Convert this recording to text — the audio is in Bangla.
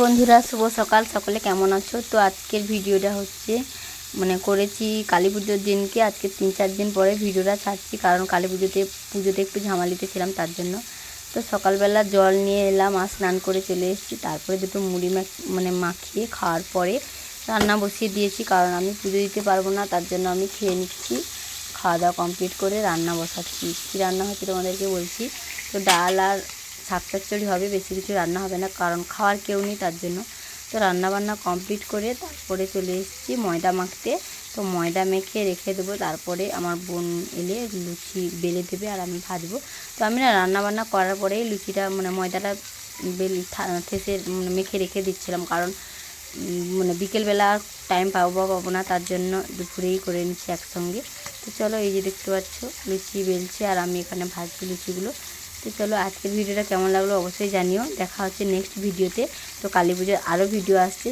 বন্ধুরা, শুভ সকাল। সকলে কেমন আছো? তো আজকের ভিডিওটা হচ্ছে মানে করেছি কালী পুজোর দিনকে। আজকে তিন চার দিন পরে ভিডিওটা ছাড়ছি, কারণ কালী পুজোতে পুজোতে একটু ঝামালিতে ছিলাম তার জন্য। তো সকালবেলা জল নিয়ে এলাম, আর স্নান করে চলে এসেছি। তারপরে দুটো মুড়ি মানে মাখিয়ে খাওয়ার পরে রান্না বসিয়ে দিয়েছি, কারণ আমি পুজো দিতে পারব না, তার জন্য আমি খেয়ে নিচ্ছি। খাওয়া দাওয়া কমপ্লিট করে রান্না বসাচ্ছি। কী রান্না হচ্ছে তোমাদেরকে বলছি? তো ডাল আর শাক চচ্চড়ি হবে, বেশি কিছু রান্না হবে না, কারণ খাওয়ার কেউ নেই তার জন্য। তো রান্না বান্না কমপ্লিট করে তারপরে চলে এসেছি ময়দা মাখতে। তো ময়দা মেখে রেখে দেবো, তারপরে আমার বোন এলে লুচি বেলে দেবে আর আমি ভাজবো। তো আমি না রান্না বান্না করার পরেই লুচিটা মানে ময়দাটা বেল থা- ঠেসে মানে মেখে রেখে দিচ্ছিলাম, কারণ মানে বিকেলবেলা টাইম পাবো বা পাবো না, তার জন্য দুপুরেই করে নিচ্ছি একসঙ্গে। তো চলো এই যে দেখতে পাচ্ছ, লুচি বেলছি আর আমি এখানে ভাজছি লুচিগুলো। তো চলো আজকের ভিডিওটা কেমন লাগল অবশ্যই জানিও। দেখা হচ্ছে নেক্সট ভিডিওতে। তো কালী পুজোর আরও ভিডিও আসছে